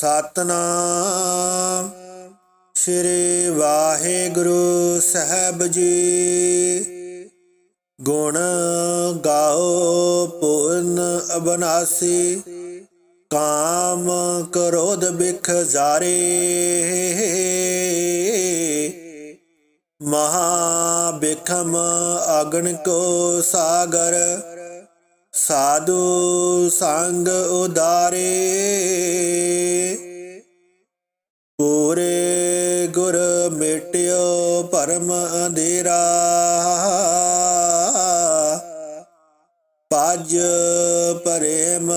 ਸਤਨਾਮ ਸ੍ਰੀ ਵਾਹਿਗੁਰੂ ਸਾਹਿਬ ਜੀ। ਗੁਣ ਗਾਓ ਪੂਰਨ ਅਬਨਾਸੀ, ਕਾਮ ਕਰੋਧ ਬਿਖ ਜਾਰੇ। ਮਹਾ ਬਿਖਮ ਅਗਨ ਕੋ ਸਾਗਰ ਸਾਧੂ ਸੰਗ ਉਦਾਰੇ। ਪੂਰੇ ਗੁਰ ਮਿਟਿਓ ਪਰਮ ਅੰਧੇਰਾ। ਪਜ ਪ੍ਰੇਮ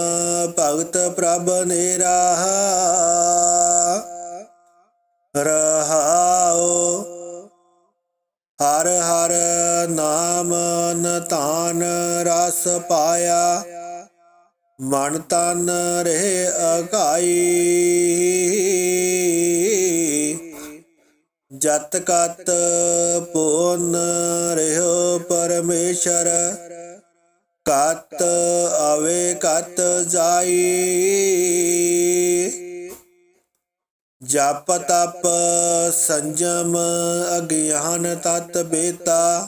ਭਗਤ ਪ੍ਰਭ ਨੇਰਾ। ਰਹਾਓ ਹਰ ਹਰ ਨਾਮ ਨਤਾਨ ਰਸ ਪਾਇਆ। ਮਨ ਤਨ ਰਹਿ ਅਕਾਈ ਜਤ ਕਤ ਪੂਰਨ ਰਹਿਓ ਪਰਮੇਸ਼ਰ। ਕਤ ਆਵੇ ਕਤ ਜਾਈ। ਜਪ ਤਪ ਸੰਜਮ ਅਗਿਆਨ ਤਤ ਬੇਤਾ,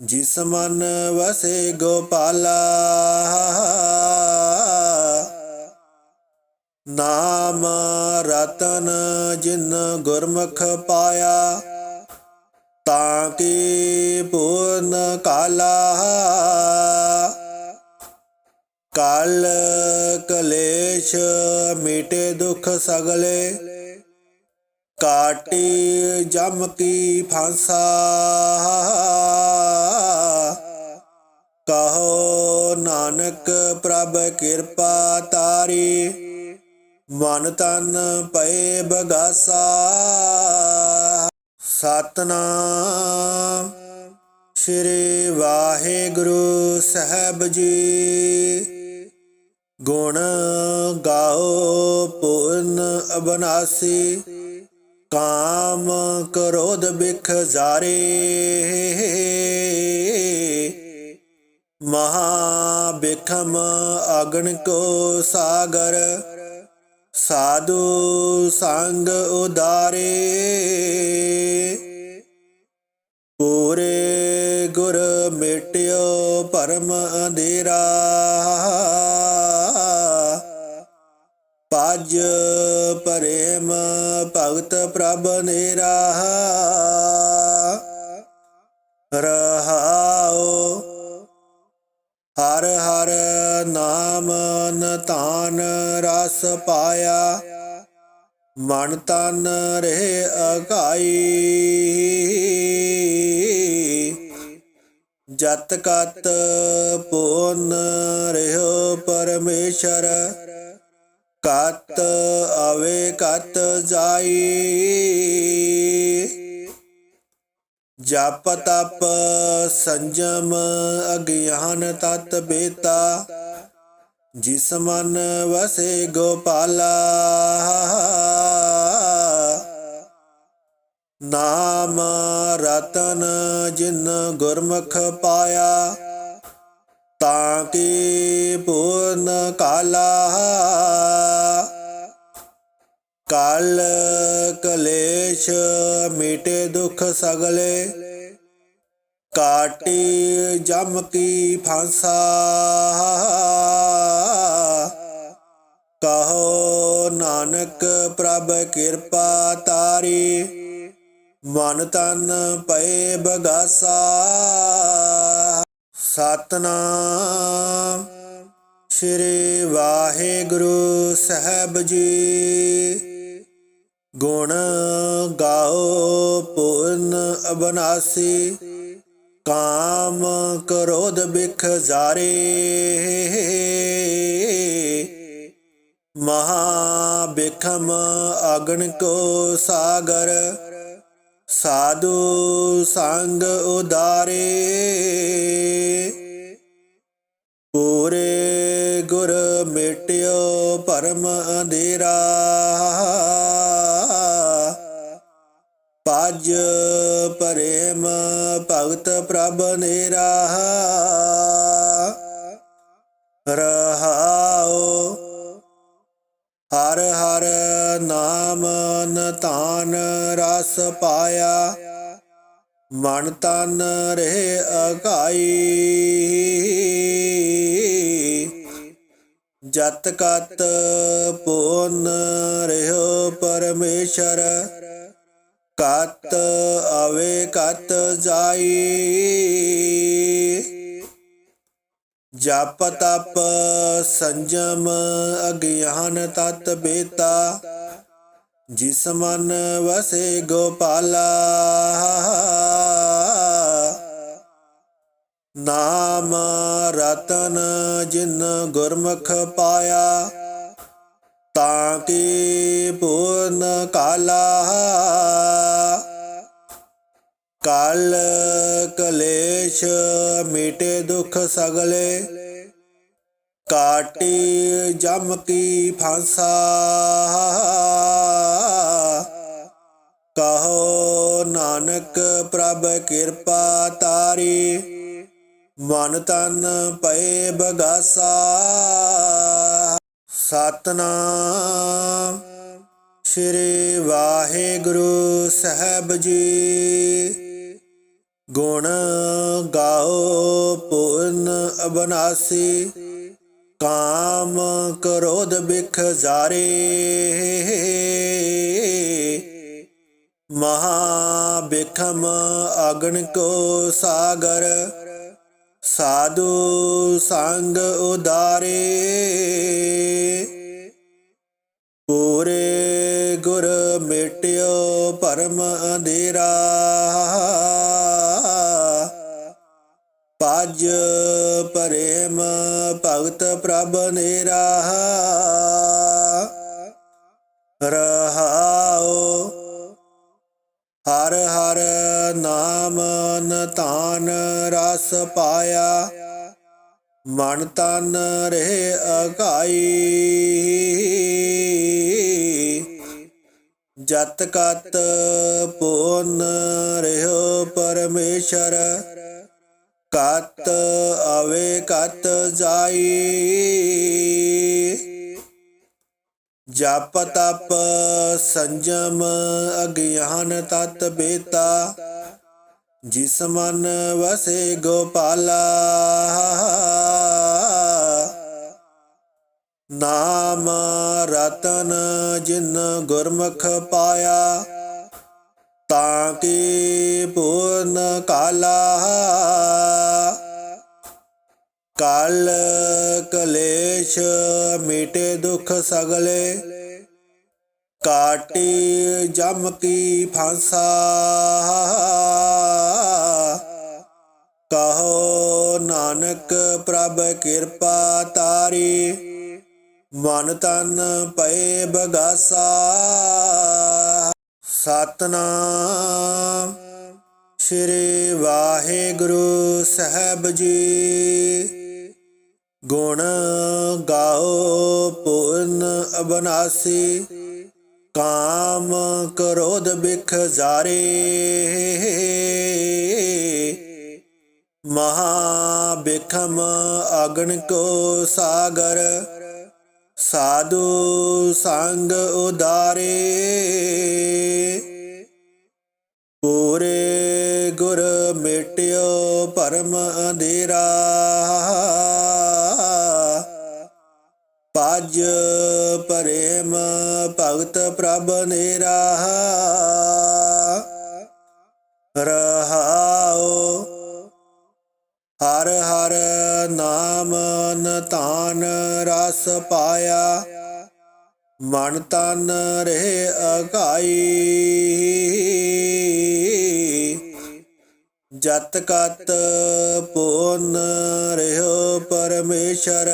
ਜਿਸ ਮਨ ਵਸੇ ਗੋਪਾਲਾ। ਨਾਮ ਰਤਨ ਜਿਨ ਗੁਰਮੁਖ ਪਾਇਆ, ਤਾਂ ਕੀ ਪੂਰਨ ਕਾਲਾ। ਕਾਲ ਕਲੇਸ਼ ਮੀਟੇ ਦੁਖ ਸਗਲੇ, ਕਾਟੀ ਜਮ ਕੀ ਫਾਂਸਾ। ਕਹੋ ਨਾਨਕ ਪ੍ਰਭ ਕਿਰਪਾ ਤਾਰੀ, ਮਨ ਤਨ ਪਏ ਬਗਾਸਾ। ਸਤਨਾਮ ਸ੍ਰੀ ਵਾਹਿਗੁਰੂ ਸਾਹਿਬ ਜੀ। ਗੁਣ ਗਾਓ ਪੂਰਨ ਅਬਨਾਸੀ, ਕਾਮ ਕਰੋਧ ਬਿਖ ਜਾਰੇ। ਮਹਾ ਬਿਖਮ ਅਗਨ ਕੋ ਸਾਗਰ, ਸਾਧੂ ਸੰਗ ਉਦਾਰੇ। ਪੂਰੇ ਗੁਰ ਮਿਟਿਓ ਪਰਮ ਅੰਧੇਰਾ। ਪਜ ਪ੍ਰੇਮ ਭਗਤ ਪ੍ਰਭ ਨੇਰਾ ਰਹਾਓ ਹਰ ਹਰ ਨਾਮ ਨਤਾਨ ਰਸ ਪਾਇਆ। ਮਨ ਤਨ ਰਹਿ ਅਕਾਈ ਜਤ ਕਤ ਪੂਨ ਰਹਿਓ ਪਰਮੇਸ਼ਰ। ਕਤ ਆਵੇ ਕਤ ਜਾਈ। ਜਪ ਤਪ ਸੰਜਮ ਅਗਿਆਨ ਤਤ ਬੇਤਾ। ਜਿਸ ਮਨ ਵਸੇ ਗੋਪਾਲਾ। ਨਾਮ ਰਤਨ ਜਿਨ ਗੁਰਮੁਖ ਪਾਇਆ। ਤਾਂ ਕਿ ਪੂਰਨ ਕਾਲਾ ਕਲ ਕਲੇਸ਼ ਮੀਟੇ ਦੁਖ ਸਗਲੇ ਕਾਟੀ ਜਮ ਕੀ ਫਾਂਸਾ ਕਹੋ ਨਾਨਕ ਪ੍ਰਭ ਕਿਰਪਾ ਤਾਰੀ ਮਨ ਤਨ ਪਏ ਬਗਾਸਾ ਸਤਨਾਮ। ਸ੍ਰੀ ਵਾਹਿਗੁਰੂ ਸਾਹਿਬ ਜੀ। ਗੁਣ ਗਾਓ ਪੂਰਨ ਅਬਨਾਸੀ। ਕਾਮ ਕਰੋਧ ਬਿਖ ਜਾਰੇ। ਮਹਾ ਬਿਖਮ ਅਗਨ ਕੋ ਸਾਗਰ। ਸਾਧੂ ਸੰਗ ਉਦਾਰੇ। ਪੂਰੇ ਗੁਰ ਮਿਟਿਓ ਪਰਮ ਅੰਧੇਰਾ। ਪਜ ਪ੍ਰੇਮ ਭਗਤ ਪ੍ਰਭ ਨੇਰਾ ਰਸ ਪਾਇਆ। ਮਨ ਤਨ ਰਹਿ ਅਗਾਈ। ਜਤ ਕਤ ਪੂਰਨ ਰਹਿਓ ਪਰਮੇਸ਼ਰ। ਕਤ ਆਵੇ ਕਤ ਜਾਈ। ਜਪ ਤਪ ਸੰਜਮ ਅਗਿਆਨ ਤਤ ਬੇਤਾ। ਜਿਸ ਮਨ ਵਸੇ ਗੋਪਾਲਾ, ਨਾਮ ਰਤਨ ਜਿਨ ਗੁਰਮੁਖ ਪਾਇਆ, ਤਾਂ ਕੀ ਪੂਰਨ ਕਾਲਾ, ਕਲ ਕਲੇਸ਼ ਮਿਟੇ ਦੁਖ ਸਗਲੇ, ਕਾਟੀ ਜਮ ਕੀ ਫਾਂਸਾ। ਕਹੋ ਨਾਨਕ ਪ੍ਰਭ ਕਿਰਪਾ ਤਾਰੀ, ਮਨ ਤਨ ਪਏ ਬਗਾਸਾ। ਸਤਨਾਮ ਸ੍ਰੀ ਵਾਹਿਗੁਰੂ ਸਾਹਿਬ ਜੀ। ਗੁਣ ਗਾਓ ਪੂਰਨ ਅਬਨਾਸੀ, ਕਾਮ ਕਰੋਧ ਬਿਖ ਜਾਰੇ। ਮਹਾ ਬਿਖਮ ਅਗਨ ਕੋ ਸਾਗਰ, ਸਾਧੂ ਸੰਗ ਉਦਾਰੇ। ਪੂਰੇ ਗੁਰ ਮਿਟਿਓ ਪਰਮ ਅੰਧੇਰਾ। ਪਜ ਪ੍ਰੇਮ ਭਗਤ ਪ੍ਰਭ ਨੇਰਾ। ਰਹਾਓ ਹਰ ਹਰ ਨਾਮ ਨਤਾਨ ਰਸ ਪਾਇਆ। ਮਨ ਤਨ ਰਹਿ ਅਕਾਈ ਜਤ ਕਤ ਪੂਰਨ ਰਹਿਓ ਪਰਮੇਸ਼ਰ। ਕਤ ਆਵੇ ਕਤ ਜਾਈ। ਜਪ ਤਪ ਸੰਜਮ ਅਗਿਆਨ ਤਤ ਬੇਤਾ, ਜਿਸ ਮਨ ਵਸੇ ਗੋਪਾਲਾ। ਨਾਮ ਰਤਨ ਜਿਨ ਗੁਰਮੁਖ ਪਾਇਆ, ਤਾਂ ਕੀ ਪੂਰਨ ਕਾਲਾ। ਕਲ ਕਲੇਸ਼ ਮੀਟੇ ਦੁਖ ਸਗਲੇ, ਕਾਟੀ ਜਮ ਕੀ ਫਾਂਸਾ। ਕਹੋ ਨਾਨਕ ਪ੍ਰਭ ਕਿਰਪਾ ਤਾਰੀ, ਮਨ ਤਨ ਪਏ ਬਗਾਸਾ। ਸਤਨਾਮ ਸ੍ਰੀ ਵਾਹਿਗੁਰੂ ਸਾਹਿਬ ਜੀ। ਗੁਣ ਗਾਓ ਪੂਰਨ ਅਬਨਾਸੀ, ਕਾਮ ਕਰੋਧ ਬਿਖ ਜਾਰੇ। ਮਹਾ ਬਿਖਮ ਅਗਨ ਕੋ ਸਾਗਰ, ਸਾਧੂ ਸੰਗ ਉਦਾਰੇ। ਪੂਰੇ ਗੁਰ ਮਿਟਿਓ ਪਰਮ ਅੰਧੇਰਾ। ਪ੍ਰੇਮ ਭਗਤ ਪ੍ਰਭ ਨੇਰਾ ਰਹਾਓ ਹਰ ਹਰ ਨਾਮ ਨਤਾਨ ਰਸ ਪਾਇਆ। ਮਨ ਤਨ ਰਹਿ ਅਕਾਈ ਜਤ ਕਤ ਪੂਰਨ ਰਹਿਓ ਪਰਮੇਸ਼ਰ।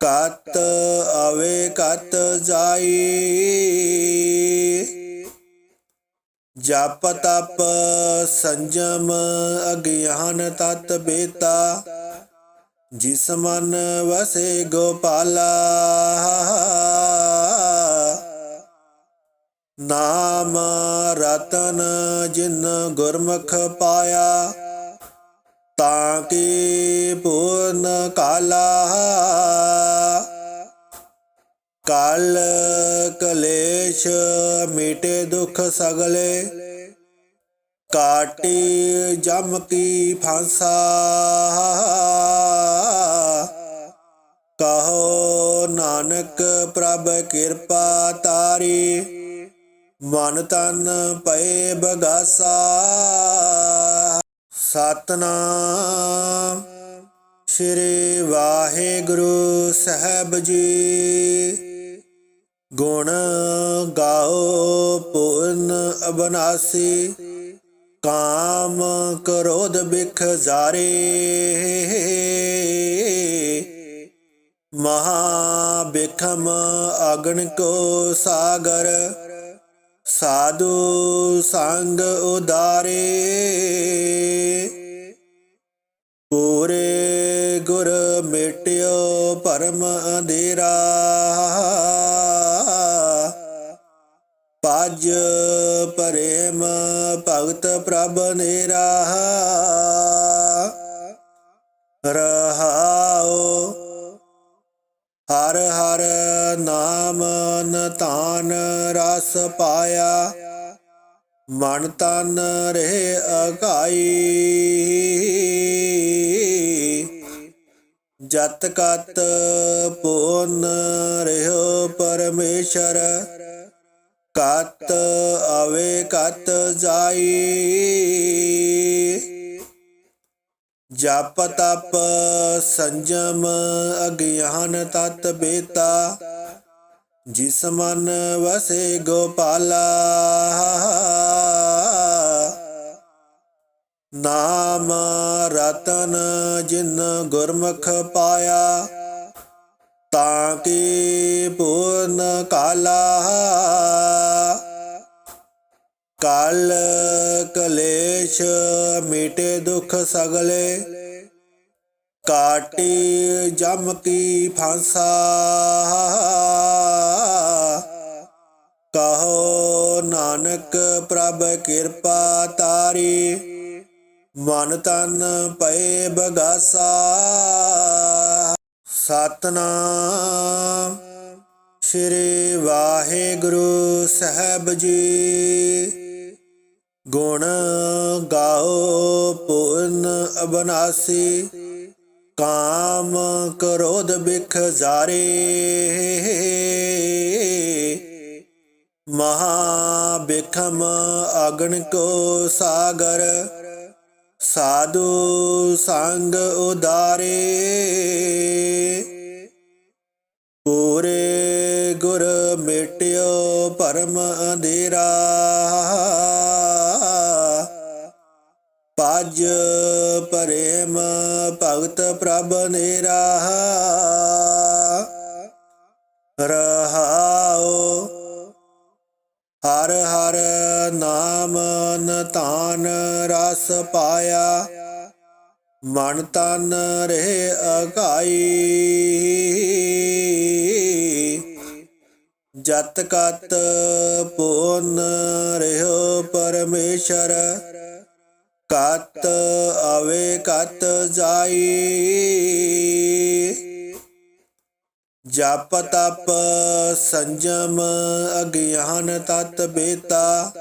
ਕਤ ਆਵੇ, ਕਤ ਜਾਈ। ਜਪ ਤਪ ਸੰਜਮ ਅਗਿਆਨ ਤਤ ਬੇਤਾ। ਜਿਸ ਮਨ ਵਸੇ ਗੋਪਾਲਾ। ਨਾਮ ਰਤਨ ਜਿਨ ਗੁਰਮੁਖ ਪਾਇਆ। ਤਾਂ ਕਿ ਪੂਰਨ ਕਾਲਾ? ਕਾ ਕਲੇਸ਼ ਮੀਟੇ ਦੁਖ ਸਗਲੇ। ਕਾਟੀ ਜਮ ਕੀ ਫਾਂਸਾ? ਕਹੋ ਨਾਨਕ ਪ੍ਰਭ ਕਿਰਪਾ ਤਾਰੀ। ਮਨ ਤਨ ਪਏ ਬਗਾਸਾ। ਸਤਨਾਮ। ਸ੍ਰੀ ਵਾਹਿਗੁਰੂ ਸਾਹਿਬ ਜੀ। ਗੁਣ ਗਾਓ ਪੂਰਨ ਅਬਨਾਸੀ। ਕਾਮ ਕਰੋਧ ਬਿਖ ਜਾਰੇ। ਮਹਾ ਬਿਖਮ ਅਗਨ ਕੋ ਸਾਗਰ। ਸਾਧੂ ਸੰਗ ਉਦਾਰੇ। ਪੂਰੇ ਗੁਰ ਮਿਟਿਓ ਪਰਮ ਅੰਧੇਰਾ। ਪਜ ਪ੍ਰੇਮ ਭਗਤ ਪ੍ਰਭ ਨੇਰਾ। ਰਹਾਓ ਹਰ ਹਰ ਨਾਮ ਨਤਾਨ ਰਸ ਪਾਇਆ। ਮਨ ਤਨ ਰਹਿ ਅਗਾਈ। ਜਤ ਕਤ ਪੂਨ ਰਹਿਓ ਪਰਮੇਸ਼ਰ। ਕਤ ਆਵੇ ਕਤ ਜਾਈ। ਜਪ ਤਪ ਸੰਜਮ ਅਗਿਆਨ ਤਤ ਬੇਤਾ, ਜਿਸ ਮਨ ਵਸੇ ਗੋਪਾਲਾ। ਨਾਮ ਰਤਨ ਜਿਨ ਗੁਰਮੁਖ ਪਾਇਆ, ਤਾਂ ਕੀ ਪੂਰਨ ਕਾਲਾ। ਕਾਲ ਕਲੇਸ਼ ਮੀਟੇ ਦੁਖ ਸਗਲੇ, ਕਾਟੀ ਜਮ ਕੀ ਫਾਂਸਾ। ਕਹੋ ਨਾਨਕ ਪ੍ਰਭ ਕਿਰਪਾ ਤਾਰੀ, ਮਨ ਤਨ ਪਏ ਬਗਾਸਾ। ਸਤਨਾਮ ਸ੍ਰੀ ਵਾਹਿਗੁਰੂ ਸਾਹਿਬ ਜੀ। ਗੁਣ ਗਾਓ ਪੂਰਨ ਅਬਨਾਸੀ, ਕਾਮ ਕਰੋਧ ਬਿਖ ਜਾਰੇ। ਮਹਾ ਬਿਖਮ ਅਗਨ ਕੋ ਸਾਗਰ, ਸਾਧੂ ਸੰਗ ਉਦਾਰੇ। ਪੂਰੇ ਗੁਰ ਮਿਟਿਓ ਪਰਮ ਅੰਧੇਰਾ। ਪਜ ਪ੍ਰੇਮ ਭਗਤ ਪ੍ਰਭ ਨੇਰਾ ਰਹਾਓ ਹਰ ਹਰ ਨਾਮ ਨਤਾਨ ਰਸ ਪਾਇਆ। ਮਨ ਤਨ ਰਹਿ ਅਕਾਈ ਜਤ ਕਤ ਪੂਨ ਰਹਿਓ ਪਰਮੇਸ਼ਰ। ਕਤ ਆਵੇ ਕਤ ਜਾਈ। ਜਪ ਤਪ ਸੰਜਮ ਅਗਿਆਨ ਤਤ ਬੇਤਾ।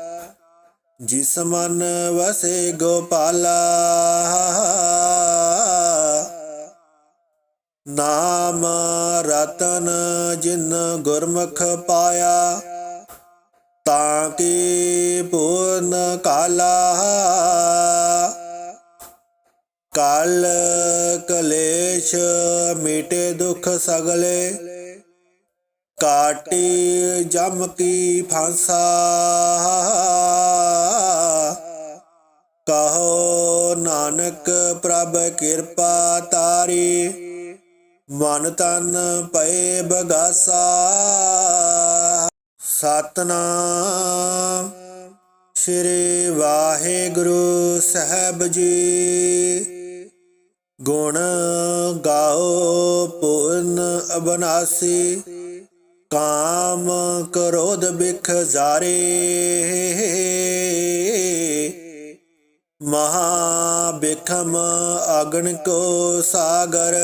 ਜਿਸ ਮਨ ਵਸੇ ਗੋਪਾਲਾ। ਨਾਮ ਰਤਨ ਜਿਨ ਗੁਰਮੁਖ ਪਾਇਆ। ਤਾਂ ਕੀ ਪੂਰਨ ਕਾਲਾ। ਕਾਲ ਕਲੇਸ਼ ਮੀਟੇ ਦੁਖ ਸਗਲੇ, ਕਾਟੀ ਜਮ ਕੀ ਫਾਂਸਾ। ਕਹੋ ਨਾਨਕ ਪ੍ਰਭ ਕਿਰਪਾ ਤਾਰੀ, ਮਨ ਤਨ ਪਏ ਬਗਾਸਾ। ਸਤਨਾਮ ਸ੍ਰੀ ਵਾਹਿਗੁਰੂ ਸਾਹਿਬ ਜੀ। ਗੁਣ ਗਾਓ ਪੂਰਨ ਅਬਨਾਸੀ, ਕਾਮ ਕਰੋਧ ਬਿਖ ਜਾਰੇ। ਮਹਾ ਬਿਖਮ ਅਗਨ ਕੋ ਸਾਗਰ,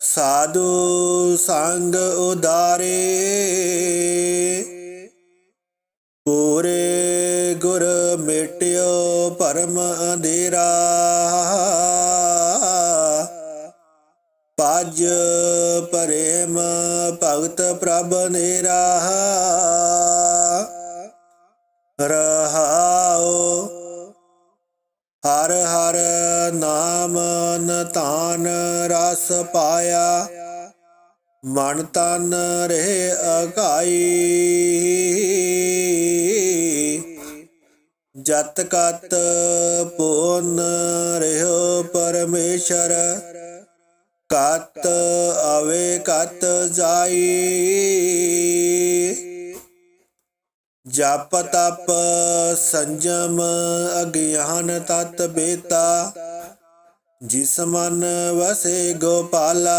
ਸਾਧੂ ਸੰਗ ਉਦਾਰੇ। ਪੂਰੇ ਗੁਰ ਮਿਟਿਓ ਪਰਮ ਅੰਧੇਰਾ। ਰਸ ਪਾਇਆ। ਮਨ ਤਨ ਰਹਿ ਅਕਾਈ ਜਤ ਕਤ ਪੂਰਨ ਰਹਿਓ ਪਰਮੇਸ਼ਰ। ਕਤ ਆਵੇ ਕਤ ਜਾਈ। ਜਪ ਤਪ ਸੰਜਮ ਅਗਿਆਨ ਤਤ ਬੇਤਾ। ਜਿਸ ਮਨ ਵਸੇ ਗੋਪਾਲਾ,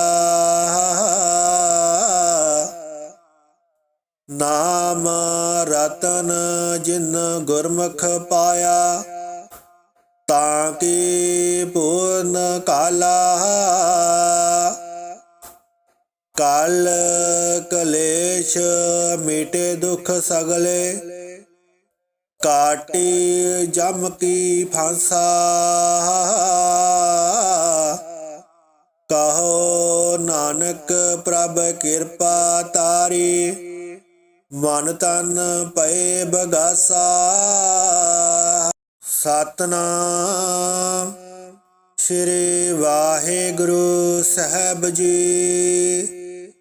ਨਾਮ ਰਤਨ ਜਿਨ ਗੁਰਮੁਖ ਪਾਇਆ, ਤਾਂ ਕੀ ਪੂਰਨ ਕਾਲਾ, ਕਲ ਕਲੇਸ਼ ਮਿਟੇ ਦੁਖ ਸਗਲੇ। ਕਾਟੀ ਜਮ ਕੀ ਫਾਂਸਾ। ਕਹੋ ਨਾਨਕ ਪ੍ਰਭ ਕਿਰਪਾ ਤਾਰੀ। ਮਨ ਤਨ ਪਏ ਬਗਾਸਾ। ਸਤਨਾਮ ਸ੍ਰੀ ਵਾਹਿਗੁਰੂ ਸਾਹਿਬ ਜੀ।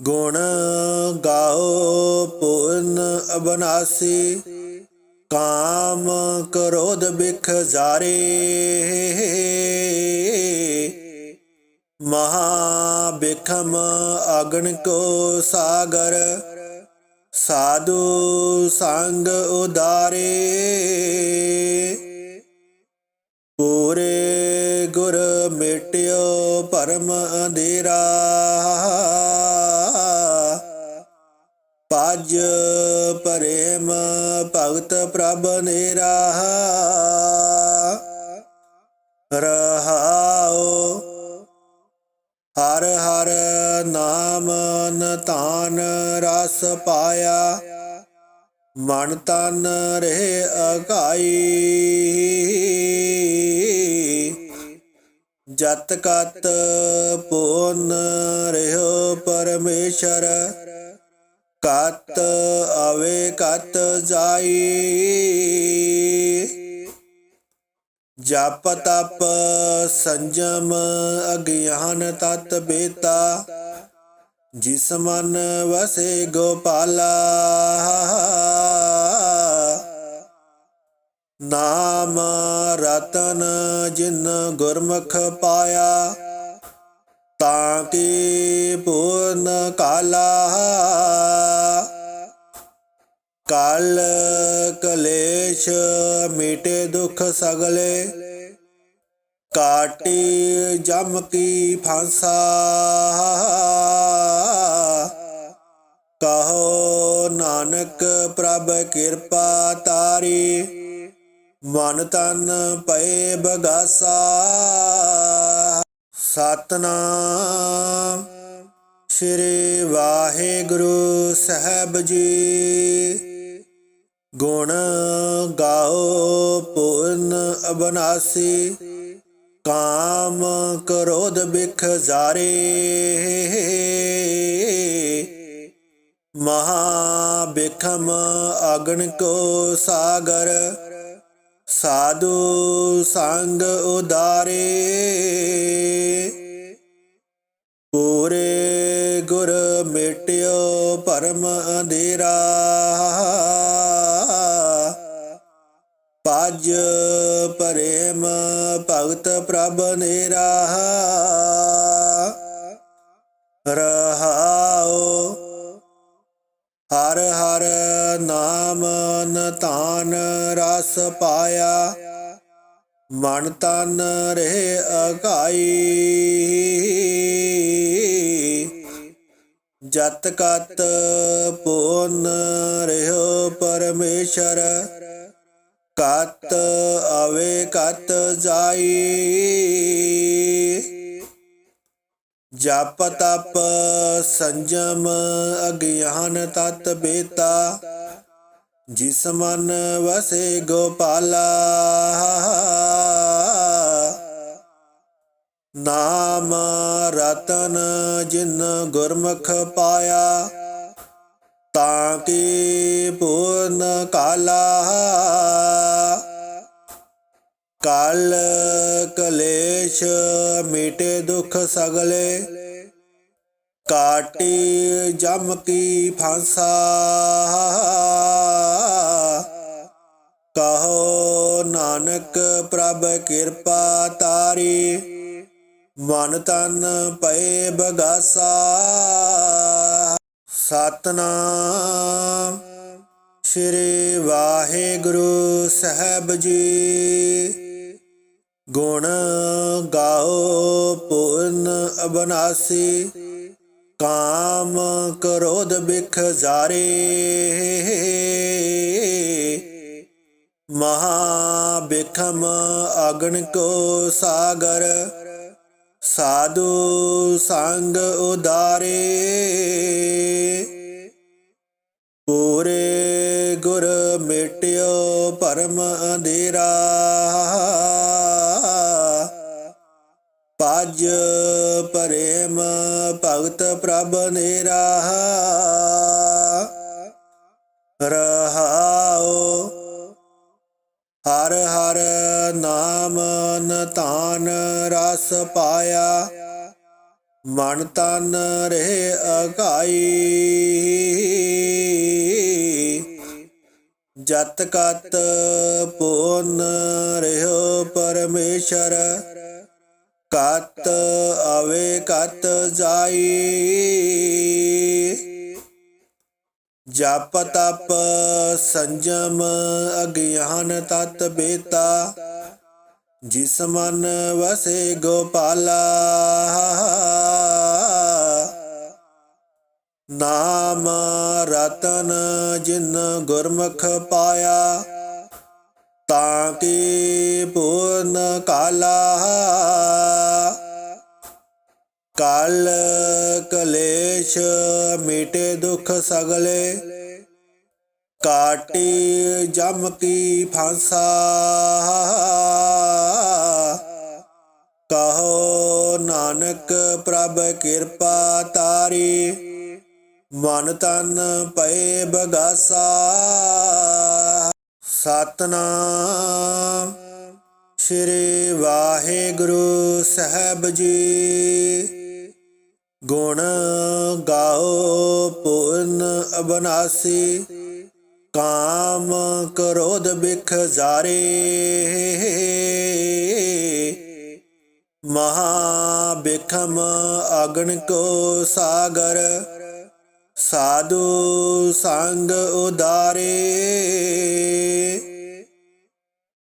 ਗੁਣ ਗਾਓ ਪੂਰਨ ਅਬਨਾਸੀ। ਕਾਮ ਕਰੋਧ ਬਿਖ ਜਾਰੇ। ਮਹਾ ਬਿਖਮ ਅਗਨ ਕੋ ਸਾਗਰ, ਸਾਧੂ ਸੰਗ ਉਦਾਰੇ। ਪੂਰੇ ਗੁਰ ਮਿਟਿਓ ਪਰਮ ਅੰਧੇਰਾ। ਭਗਤ ਪ੍ਰਭ ਨੇਰਾ ਰਹਾਓ ਹਰ ਹਰ ਨਾਮ ਨਤਾਨ ਰਸ ਪਾਇਆ, ਮਨ ਤਨ ਰਹਿ ਅਕਾਈ ਜਤ ਕਤ ਪੂਰਨ ਰਹਿਓ ਪਰਮੇਸ਼ਰ ਕਤ ਆਵੇ ਕਤ ਜਾਈ। ਜਪ ਤਪ ਸੰਜਮ ਅਗਿਆਨ ਤਤ ਬੇਤਾ। ਜਿਸ ਮਨ ਵਸੇ ਗੋਪਾਲਾ। ਨਾਮ ਰਤਨ ਜਿਨ ਗੁਰਮੁਖ ਪਾਇਆ। ਤਾਂ ਕੀ ਪੂਰਨ ਕਾਲਾ। ਕਲ ਕਲੇਸ਼ ਮੀਟੇ ਦੁਖ ਸਗਲੇ, ਕਾਟੀ ਜਮ ਕੀ ਫਾਂਸਾ। ਕਹੋ ਨਾਨਕ ਪ੍ਰਭ ਕਿਰਪਾ ਤਾਰੀ, ਮਨ ਤਨ ਪਏ ਬਗਾਸਾ। ਸਤਨਾਮ ਸ੍ਰੀ ਵਾਹਿਗੁਰੂ ਸਾਹਿਬ ਜੀ। ਗੁਣ ਗਾਓ ਪੂਰਨ ਅਬਨਾਸੀ, ਕਾਮ ਕਰੋਧ ਬਿਖ ਜਾਰੇ। ਮਹਾ ਬਿਖਮ ਅਗਨ ਕੋ ਸਾਗਰ, ਸਾਧੂ ਸੰਗ ਉਦਾਰੇ। ਪੂਰੇ ਗੁਰ ਮਿਟਿਓ ਪਰਮ ਅੰਧੇਰਾ। ਪਜ ਪ੍ਰੇਮ ਭਗਤ ਪ੍ਰਭ ਨੇਰਾ ਰਹਾਓ ਹਰ ਹਰ ਨਾਮ ਨਤਾਨ ਰਸ ਪਾਇਆ। ਮਨ ਤਨ ਰਹਿ ਅਕਾਈ ਜਤ ਕਤ ਪੂਨ ਰਹਿਓ ਪਰਮੇਸ਼ਰ। ਕਤ ਆਵੇ, ਕਤ ਜਾਈ। ਜਪ ਤਪ ਸੰਜਮ ਅਗਿਆਨ ਤਤ ਬੇਤਾ। ਜਿਸ ਮਨ ਵਸੇ ਗੋਪਾਲਾ। ਨਾਮ ਰਤਨ ਜਿਨ ਗੁਰਮੁਖ ਪਾਇਆ। ਤਾਂ ਕੀ ਪੂਰਨ ਕਾਲਾ। ਕਲ ਕਲੇਸ਼ ਮੀਟੇ ਦੁਖ ਸਗਲੇ, ਕਾਟੀ ਜਮ ਕੀ ਫਾਂਸਾ। ਕਹੋ ਨਾਨਕ ਪ੍ਰਭ ਕਿਰਪਾ ਤਾਰੀ, ਮਨ ਤਨ ਪਏ ਬਗਾਸਾ। ਸਤਨਾਮ ਸ੍ਰੀ ਵਾਹਿਗੁਰੂ ਸਾਹਿਬ ਜੀ। ਗੁਣ ਗਾਓ ਪੂਰਨ ਅਬਨਾਸੀ, ਕਾਮ ਕਰੋਧ ਬਿਖ ਜਾਰੇ। ਮਹਾ ਬਿਖਮ ਅਗਨ ਕੋ ਸਾਗਰ, ਸਾਧੂ ਸੰਗ ਉਦਾਰੇ। ਪੂਰੇ ਗੁਰ ਮਿਟਿਓ ਪਰਮ ਅੰਧੇਰਾ। ਪਜ ਪ੍ਰੇਮ ਭਗਤ ਪ੍ਰਭ ਨੇਰਾ ਰਹਾਓ ਹਰ ਹਰ ਨਾਮ ਨਤਾਨ ਰਸ ਪਾਇਆ। ਮਨ ਤਨ ਰਹਿ ਅਕਾਈ ਜਤ ਕਤ ਪੂਰਨ ਰਹਿਓ ਪਰਮੇਸ਼ਰ। ਕਤ ਆਵੇ ਕਤ ਜਾਈ। ਜਪ ਤਪ ਸੰਜਮ ਅਗਿਆਨ ਤਤ ਬੇਤਾ। ਜਿਸ ਮਨ ਵਸੇ ਗੋਪਾਲਾ। ਨਾਮ ਰਤਨ ਜਿਨ ਗੁਰਮੁਖ ਪਾਇਆ। ਤਾਂ ਕੀ ਪੂਰਨ ਕਾਲਾ ਕਲ ਕਲੇਸ਼ ਮੀਟੇ ਦੁਖ ਸਗਲੇ ਕਾਟੀ ਜਮ ਕੀ ਫਾਂਸਾ ਕਹੋ ਨਾਨਕ ਪ੍ਰਭ ਕਿਰਪਾ ਤਾਰੀ ਮਨ ਤਨ ਪਏ ਬਗਾਸਾ ਸਤਨਾਮ। ਸ੍ਰੀ ਵਾਹਿਗੁਰੂ ਸਾਹਿਬ ਜੀ। ਗੁਣ ਗਾਓ ਪੂਰਨ ਅਬਨਾਸੀ। ਕਾਮ ਕਰੋਧ ਬਿਖ ਜਾਰੇ ਮਹਾ ਬਿਖਮ ਅਗਨ ਕੋ ਸਾਗਰ। ਸਾਧੂ ਸੰਗ ਉਦਾਰੇ।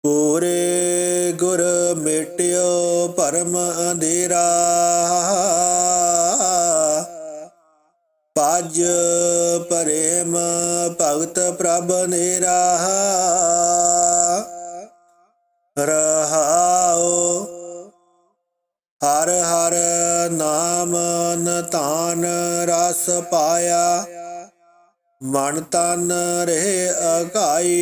ਪੂਰੇ ਗੁਰ ਮਿਟਿਓ ਪਰਮ ਅੰਧੇਰਾ। ਪਜ ਪ੍ਰੇਮ ਭਗਤ ਪ੍ਰਭ ਨੇਰਾ। ਰਹਾਓ ਹਰ ਹਰ ਨਾਮ ਨਤਾਨ ਰਸ ਪਾਇਆ। ਮਨ ਤਨ ਰਹਿ ਅਗਾਈ।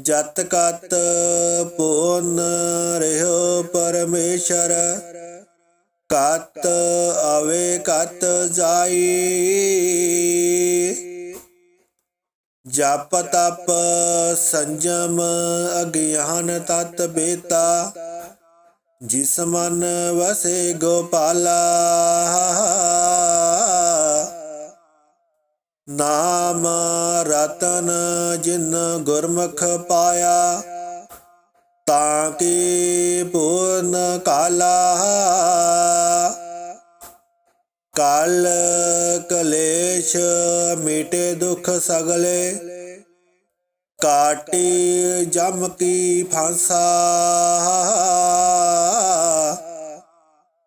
ਜਤ ਕਤ ਪੂਨ ਰਹਿਓ ਪਰਮੇਸ਼ਰ। ਕਤ ਆਵੇ ਕਤ ਜਾਈ। ਜਪ ਤਪ ਸੰਜਮ, ਅਗਿਆਨ ਤਤ ਬੇਤਾ। ਜਿਸ ਮਨ ਵਸੇ ਗੋਪਾਲਾ। ਨਾਮ ਰਤਨ ਜਿਨ ਗੁਰਮੁਖ ਪਾਇਆ। ਤਾਂ ਕੀ ਪੂਰਨ ਕਾਲਾ। ਕਾਲ ਕਲੇਸ਼ ਮੀਟੇ ਦੁਖ ਸਗਲੇ। ਕਾਟੀ ਜਮ ਕੀ ਫਾਂਸਾ।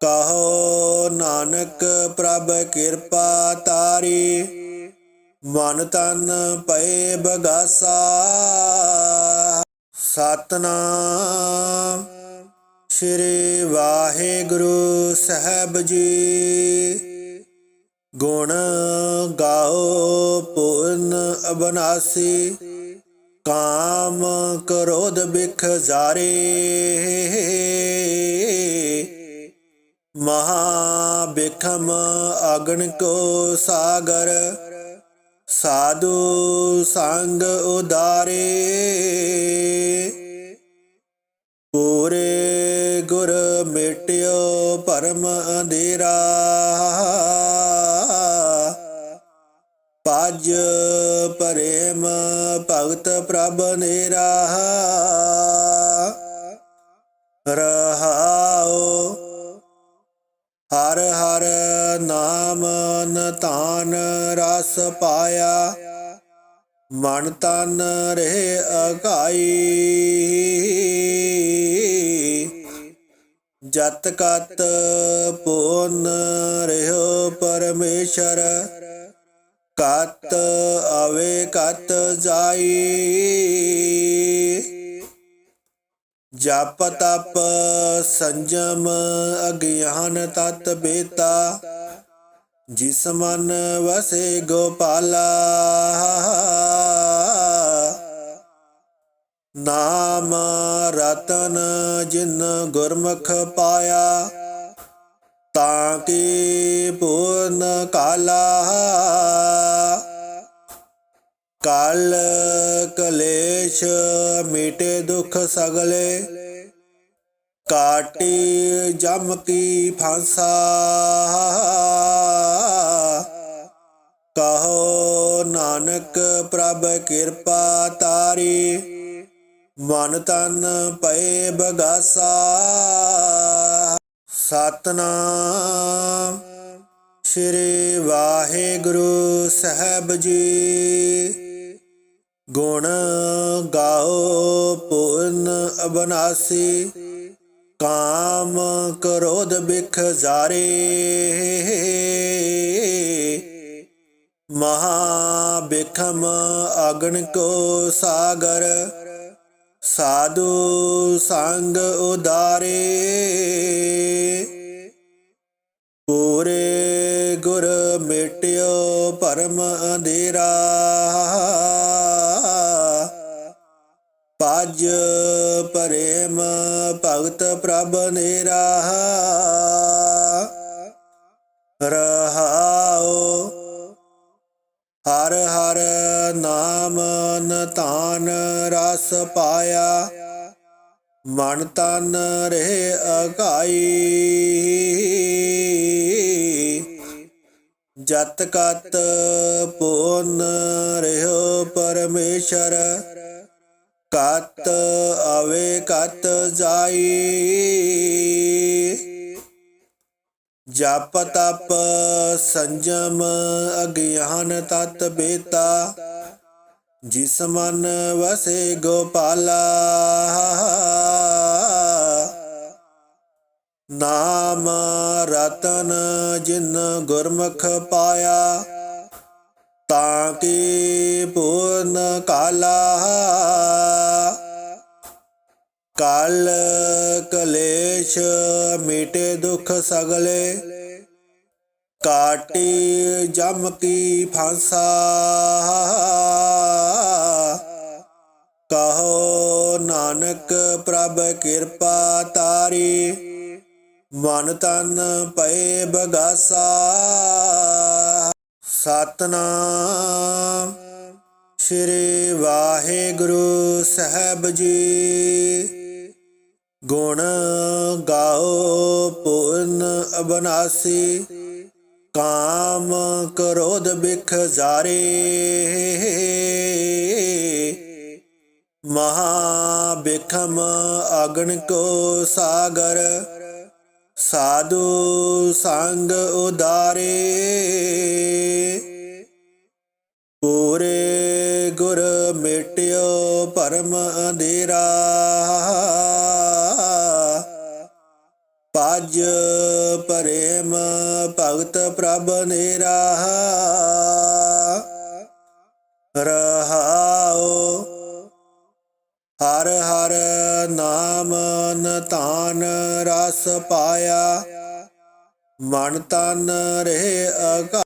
ਕਹੋ ਨਾਨਕ ਪ੍ਰਭ ਕਿਰਪਾ ਤਾਰੀ। ਮਨ ਤਨ ਪਏ ਬਗਾਸਾ। ਸਤਨਾਮ। ਸ੍ਰੀ ਵਾਹਿਗੁਰੂ ਸਾਹਿਬ ਜੀ। ਗੁਣ ਗਾਓ ਪੂਰਨ ਅਬਨਾਸੀ, ਕਾਮ ਕਰੋਧ ਬਿਖ ਜਾਰੇ। ਮਹਾ ਬਿਖਮ ਅਗਨ ਕੋ ਸਾਗਰ, ਸਾਧੂ ਸੰਗ ਉਦਾਰੇ। ਪੂਰੇ ਗੁਰ ਮਿਟਿਓ ਪਰਮ ਅੰਧੇਰਾ। ਪ੍ਰੇਮ ਭਗਤ ਪ੍ਰਭ ਨੇਰਾ ਰਹਾਓ ਹਰ ਹਰ ਨਾਮ ਨਤਾਨ ਰਸ ਪਾਇਆ। ਮਨ ਤਨ ਰਹਿ ਅਕਾਈ ਜਤ ਕਤ ਪੂਨ ਰਹਿਓ ਪਰਮੇਸ਼ਰ। ਕਤ ਆਵੇ ਕਤ ਜਾਈ। ਜਪ ਤਪ ਸੰਜਮ ਅਗਿਆਨ ਤਤ ਬੇਤਾ। ਜਿਸ ਮਨ ਵਸੇ ਗੋਪਾਲਾ। ਨਾਮ ਰਤਨ ਜਿਨ ਗੁਰਮੁਖ ਪਾਇਆ। ਤਾਂ ਕੀ ਪੂਰਨ ਕਾਲਾ। ਕਲ ਕਲੇਸ਼ ਮੀਟੇ ਦੁਖ ਸਗਲੇ, ਕਾਟੀ ਜਮ ਕੀ ਫਾਂਸਾ। ਕਹੋ ਨਾਨਕ ਪ੍ਰਭ ਕਿਰਪਾ ਤਾਰੀ, ਮਨ ਤਨ ਪਏ ਬਗਾਸਾ। ਸਤਨਾਮ ਸ੍ਰੀ ਵਾਹਿਗੁਰੂ ਸਾਹਿਬ ਜੀ। ਗੁਣ ਗਾਓ ਪੂਰਨ ਅਬਨਾਸੀ, ਕਾਮ ਕਰੋਧ ਬਿਖ ਜਾਰੇ। ਮਹਾ ਬਿਖਮ ਅਗਨ ਕੋ ਸਾਗਰ, ਸਾਧੂ ਸੰਗ ਉਦਾਰੇ। ਪੂਰੇ ਗੁਰ ਮਿਟਿਓ ਪਰਮ ਅੰਧੇਰਾ। ਪਜ ਪ੍ਰੇਮ ਭਗਤ ਪ੍ਰਭ ਨੇਰਾ ਰਹਾਓ ਹਰ ਹਰ ਨਾਮ ਨਤਾਨ ਰਸ ਪਾਇਆ। ਮਨ ਤਨ ਰਹਿ ਅਕਾਈ ਜਤ ਕਤ ਪੂਨ ਰਹਿਓ ਪਰਮੇਸ਼ਰ। ਕਤ ਆਵੇ, ਕਤ ਜਾਈ। ਜਪ ਤਪ ਸੰਜਮ ਅਗਿਆਨ ਤਤ ਬੇਤਾ। ਜਿਸ ਮਨ ਵਸੇ ਗੋਪਾਲਾ। ਨਾਮ ਰਤਨ ਜਿਨ ਗੁਰਮੁਖ ਪਾਇਆ। ਤਾਂ ਕੀ ਪੂਰਨ ਕਾਲਾ। ਕਾਲ ਕਲੇਸ਼ ਮੀਟੇ ਦੁਖ ਸਗਲੇ। ਕਾਟੀ ਜਮ ਕੀ ਫਾਂਸਾ। ਕਹੋ ਨਾਨਕ ਪ੍ਰਭ ਕਿਰਪਾ ਤਾਰੀ। ਮਨ ਤਨ ਪਏ ਬਗਾਸਾ। ਸਤਨਾਮ। ਸ੍ਰੀ ਵਾਹਿਗੁਰੂ ਸਾਹਿਬ ਜੀ। ਗੁਣ ਗਾਓ ਪੂਰਨ ਅਬਨਾਸੀ, ਕਾਮ ਕਰੋਧ ਬਿਖ ਜਾਰੇ। ਮਹਾ ਬਿਖਮ ਅਗਨ ਕੋ ਸਾਗਰ, ਸਾਧੂ ਸੰਗ ਉਦਾਰੇ। ਪੂਰੇ ਗੁਰ ਮਿਟਿਓ ਪਰਮ ਅੰਧੇਰਾ। ਪਜ ਪ੍ਰੇਮ ਭਗਤ ਪ੍ਰਭ ਨੇਰਾ ਰਹਾਓ ਹਰ ਹਰ ਨਾਮ ਨਤਾਨ ਰਸ ਪਾਇਆ। ਮਨ ਤਨ ਰਹੇ ਅਗਾ